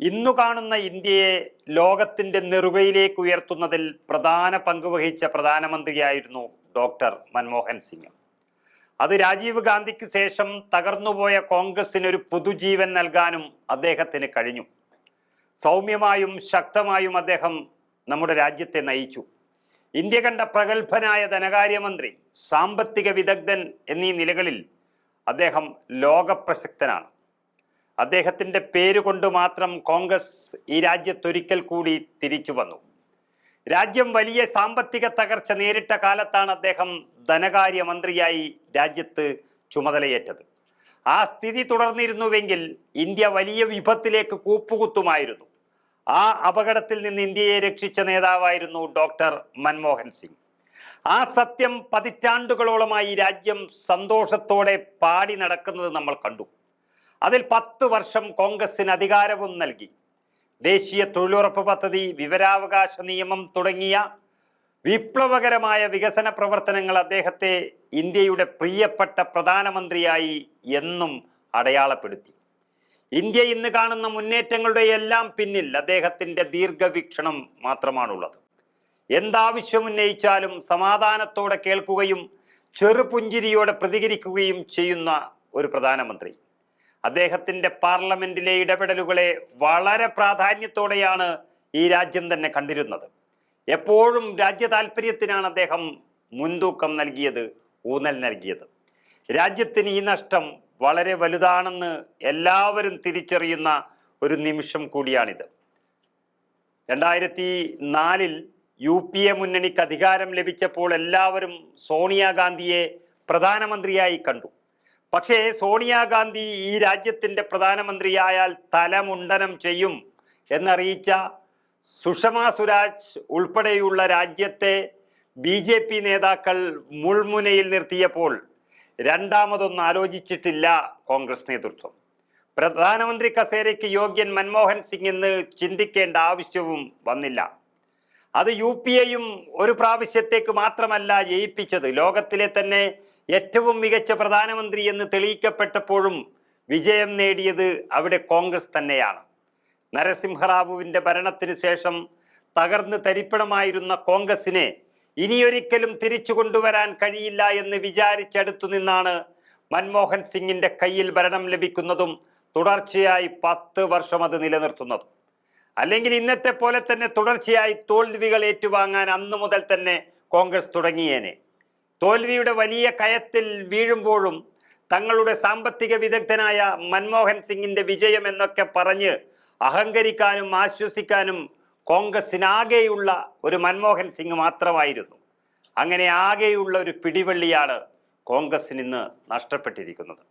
ഇന്നു കാണുന്ന ഇന്ത്യയെ ലോകത്തിന്റെ നെറുകയിലേക്ക് ഉയർത്തുന്നതിൽ പ്രധാന പങ്ക് വഹിച്ച പ്രധാനമന്ത്രിയായിരുന്നു ഡോക്ടർ മൻമോഹൻ സിംഗ്. അത് രാജീവ് ഗാന്ധിക്ക് ശേഷം തകർന്നുപോയ കോൺഗ്രസിന് ഒരു പുതുജീവൻ നൽകാനും അദ്ദേഹത്തിന് കഴിഞ്ഞു. സൗമ്യമായും ശക്തമായും അദ്ദേഹം നമ്മുടെ രാജ്യത്തെ നയിച്ചു. ഇന്ത്യ കണ്ട പ്രഗത്ഭനായ ധനകാര്യമന്ത്രി സാമ്പത്തിക വിദഗ്ധൻ എന്നീ നിലകളിൽ അദ്ദേഹം ലോകപ്രസക്തനാണ്. അദ്ദേഹത്തിന്റെ പേരുകൊണ്ട് മാത്രം കോൺഗ്രസ് ഈ രാജ്യത്തൊരിക്കൽ കൂടി തിരിച്ചു വന്നു. രാജ്യം വലിയ സാമ്പത്തിക തകർച്ച നേരിട്ട കാലത്താണ് അദ്ദേഹം ധനകാര്യമന്ത്രിയായി രാജ്യത്ത് ചുമതലയേറ്റത്. ആ സ്ഥിതി തുടർന്നിരുന്നുവെങ്കിൽ ഇന്ത്യ വലിയ വിപത്തിലേക്ക് കൂപ്പുകുത്തുമായിരുന്നു. ആ അപകടത്തിൽ നിന്ന് ഇന്ത്യയെ രക്ഷിച്ച നേതാവായിരുന്നു ഡോക്ടർ മൻമോഹൻ സിംഗ്. ആ സത്യം പതിറ്റാണ്ടുകളോളമായി രാജ്യം സന്തോഷത്തോടെ പാടി നടക്കുന്നത് നമ്മൾ കണ്ടു. അതിൽ പത്ത് വർഷം കോൺഗ്രസിന് അധികാരവും നൽകി. ദേശീയ തൊഴിലുറപ്പ് പദ്ധതി വിവരാവകാശ നിയമം തുടങ്ങിയ വിപ്ലവകരമായ വികസന പ്രവർത്തനങ്ങൾ അദ്ദേഹത്തെ ഇന്ത്യയുടെ പ്രിയപ്പെട്ട പ്രധാനമന്ത്രിയായി എന്നും അടയാളപ്പെടുത്തി. ഇന്ത്യ ഇന്ന് കാണുന്ന മുന്നേറ്റങ്ങളുടെ എല്ലാം പിന്നിൽ അദ്ദേഹത്തിന്റെ ദീർഘവീക്ഷണം മാത്രമാണുള്ളത്. എന്താവശ്യമുന്നയിച്ചാലും സമാധാനത്തോടെ കേൾക്കുകയും ചെറുപുഞ്ചിരിയോടെ പ്രതികരിക്കുകയും ചെയ്യുന്ന ഒരു പ്രധാനമന്ത്രി. അദ്ദേഹത്തിന്റെ പാർലമെന്റിലെ ഇടപെടലുകളെ വളരെ പ്രാധാന്യത്തോടെയാണ് ഈ രാജ്യം തന്നെ കണ്ടിരുന്നത്. എപ്പോഴും രാജ്യ താല്പര്യത്തിനാണ് അദ്ദേഹം മുൻതൂക്കം നൽകിയത് ഊന്നൽ നൽകിയത്. രാജ്യത്തിന് ഈ നഷ്ടം വളരെ വലുതാണെന്ന് എല്ലാവരും തിരിച്ചറിയുന്ന ഒരു നിമിഷം കൂടിയാണിത്. രണ്ടായിരത്തി നാലിൽ യു പി എ മുന്നണിക്ക് അധികാരം ലഭിച്ചപ്പോൾ എല്ലാവരും സോണിയാഗാന്ധിയെ പ്രധാനമന്ത്രിയായി കണ്ടു. പക്ഷേ സോണിയാഗാന്ധി ഈ രാജ്യത്തിന്റെ പ്രധാനമന്ത്രിയായാൽ തലമുണ്ടനം ചെയ്യും എന്നറിയിച്ച സുഷമ സ്വരാജ് ഉൾപ്പെടെയുള്ള രാജ്യത്തെ ബി ജെ പി നേതാക്കൾ മുൾമുനയിൽ നിർത്തിയപ്പോൾ രണ്ടാമതൊന്നും ആലോചിച്ചിട്ടില്ല കോൺഗ്രസ് നേതൃത്വം. പ്രധാനമന്ത്രി കസേരയ്ക്ക് യോഗ്യൻ മൻമോഹൻ സിംഗ് എന്ന് ചിന്തിക്കേണ്ട ആവശ്യവും വന്നില്ല. അത് യു പി എയും ഒരു പ്രാവശ്യത്തേക്ക് മാത്രമല്ല ജയിപ്പിച്ചത്. ലോകത്തിലെ തന്നെ ഏറ്റവും മികച്ച പ്രധാനമന്ത്രി എന്ന് തെളിയിക്കപ്പെട്ടപ്പോഴും വിജയം നേടിയത് അവിടെ കോൺഗ്രസ് തന്നെയാണ്. നരസിംഹറാവുവിന്റെ ഭരണത്തിന് ശേഷം തകർന്ന് തരിപ്പണമായിരുന്ന കോൺഗ്രസിനെ ഇനിയൊരിക്കലും തിരിച്ചു കൊണ്ടുവരാൻ കഴിയില്ല എന്ന് വിചാരിച്ചെടുത്തു നിന്നാണ് മൻമോഹൻ സിംഗിന്റെ കയ്യിൽ ഭരണം ലഭിക്കുന്നതും തുടർച്ചയായി പത്ത് വർഷം അത് നിലനിർത്തുന്നതും. അല്ലെങ്കിൽ ഇന്നത്തെ പോലെ തന്നെ തുടർച്ചയായി തോൽവികൾ ഏറ്റുവാങ്ങാൻ അന്നു മുതൽ തന്നെ കോൺഗ്രസ് തുടങ്ങിയേനെ. തോൽവിയുടെ വലിയ കയത്തിൽ വീഴുമ്പോഴും തങ്ങളുടെ സാമ്പത്തിക വിദഗ്ധനായ മൻമോഹൻ സിംഗിന്റെ വിജയം എന്നൊക്കെ പറഞ്ഞ് അഹങ്കരിക്കാനും ആശ്വസിക്കാനും കോൺഗ്രസിനാകെയുള്ള ഒരു മൻമോഹൻ സിംഗ് മാത്രമായിരുന്നു. അങ്ങനെ ആകെയുള്ള ഒരു പിടിവള്ളിയാണ് കോൺഗ്രസിന് ഇന്ന് നഷ്ടപ്പെട്ടിരിക്കുന്നത്.